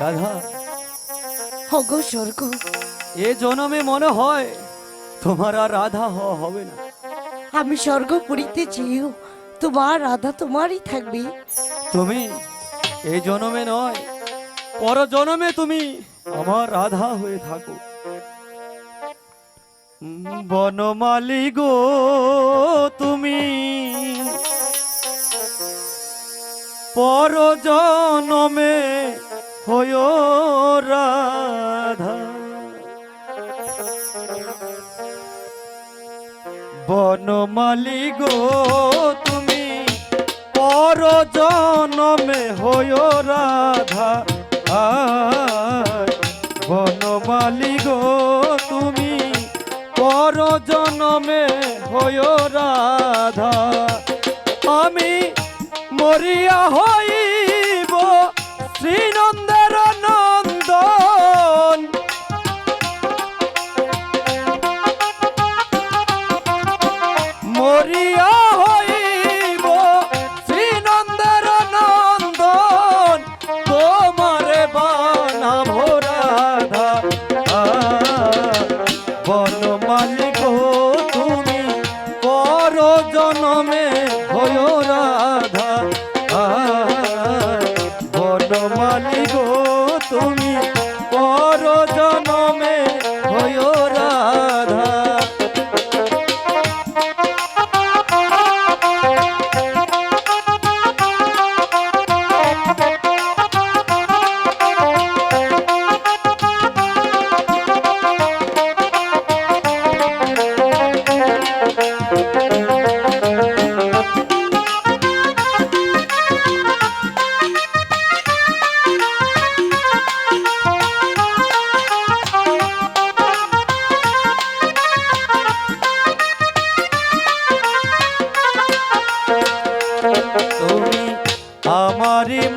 রাধা। হগো স্বর্গ। এ জনমে মনে হয় তোমার আর রাধা হওয়া হবে না। আমি স্বর্গ পুরীতে চেয়েও তোমার রাধা তোমারই থাকবে। তুমি এই জনমে নয় পর জনমে তুমি আমার রাধা হয়ে থাকো। বনমালী গো তুমি পর জনমে হয় রাধা। বনমালী গো, তুমি পর জনমে হয় রাধা। বনমালী গো, তুমি পর জনমে হয় রাধা। মরিয়া হইব শ্রীনন্দের নন্দন। মরিয়া তুমি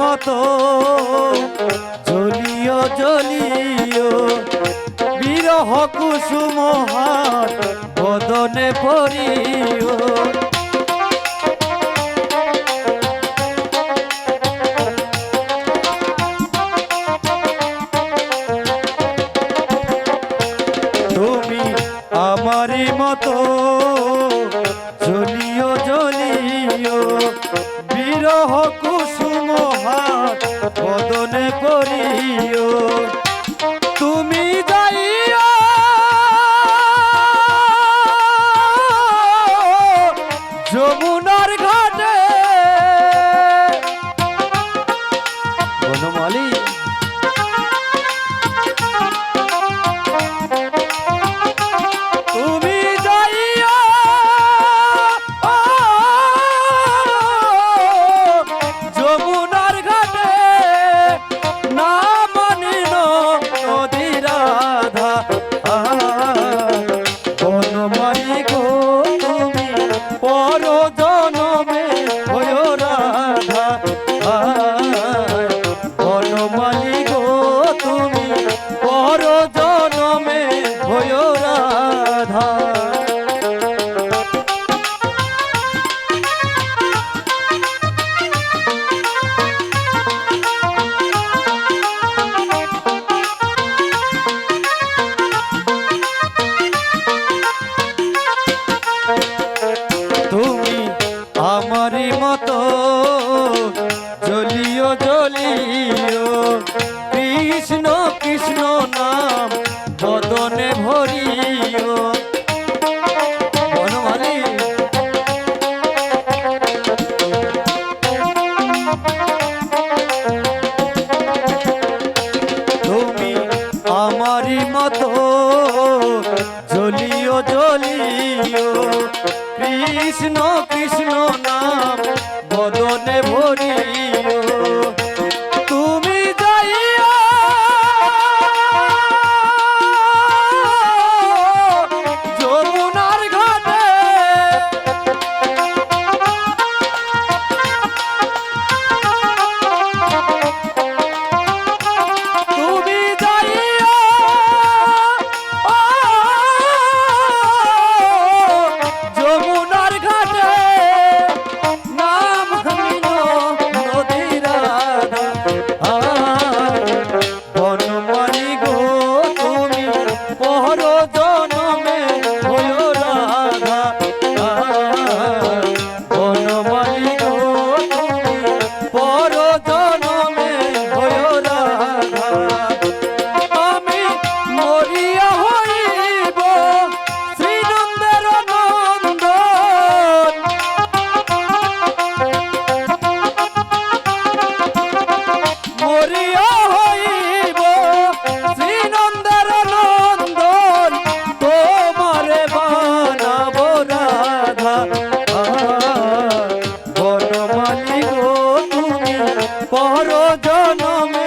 মতো। জ্বলিও জ্বলিও বিরহ কুসুম হাত বদনে পড়িও তুমি আমারই মতো। জ্বলিও জ্বলিও कृष्णो कृष्णो नाम। জনমে